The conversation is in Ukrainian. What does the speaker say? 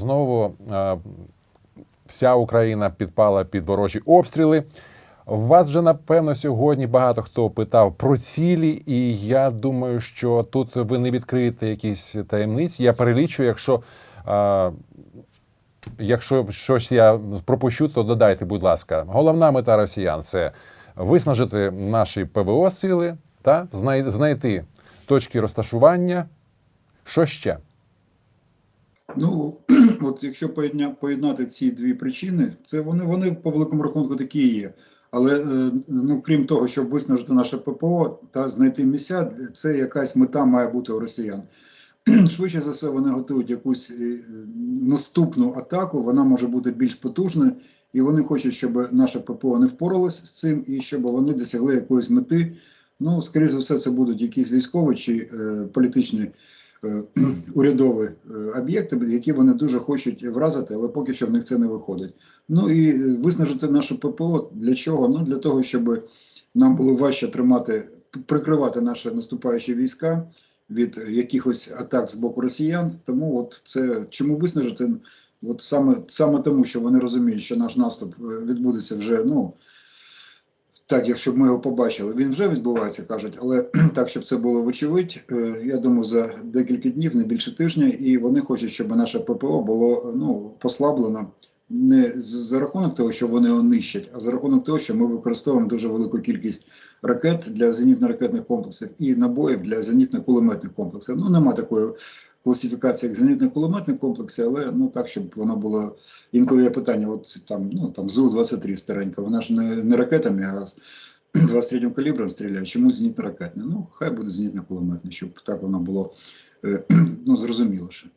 Знову е, вся Україна підпала під ворожі обстріли. Вас вже напевно сьогодні багато хто питав про цілі, і я думаю, що тут ви не відкриєте якісь таємниці. Я перелічу, якщо, е, якщо щось я пропущу, то додайте, будь ласка. Головна мета росіян це виснажити наші ПВО сили та знайти точки розташування. Що ще? Ну, от якщо поєднати ці дві причини, це вони, вони по великому рахунку такі є. Але е, ну, крім того, щоб виснажити наше ППО та знайти місця, це якась мета має бути у росіян. Швидше за все, вони готують якусь е, наступну атаку, вона може бути більш потужною, і вони хочуть, щоб наше ППО не впоралось з цим, і щоб вони досягли якоїсь мети. Ну, скоріше за все, це будуть якісь військові чи е, політичні урядові е, об'єкти, які вони дуже хочуть вразити, але поки що в них це не виходить. Ну і е, виснажити наше ППО для чого? Ну для того, щоб нам було важче тримати, прикривати наші наступаючі війська від якихось атак з боку росіян. Тому от це чому виснажити? От саме саме тому, що вони розуміють, що наш наступ е, відбудеться вже ну. Так, якщо б ми його побачили, він вже відбувається, кажуть, але так, щоб це було вочевидь, е, я думаю, за декілька днів, не більше тижня, і вони хочуть, щоб наше ППО було ну, послаблено не за рахунок того, що вони його нищать, а за рахунок того, що ми використовуємо дуже велику кількість ракет для зенітно-ракетних комплексів і набоїв для зенітно-кулеметних комплексів. Ну, нема такої класифікації, як зенітно-кулеметний комплекс, але ну так, щоб воно було. Інколи є питання, от там, ну там ЗУ-23 старенька, вона ж не, не ракетами, а з 23 калібром стріляє. Чому зенітно-ракетне? Ну, хай буде зенітно-кулеметне, щоб так воно було е, ну, зрозуміліше.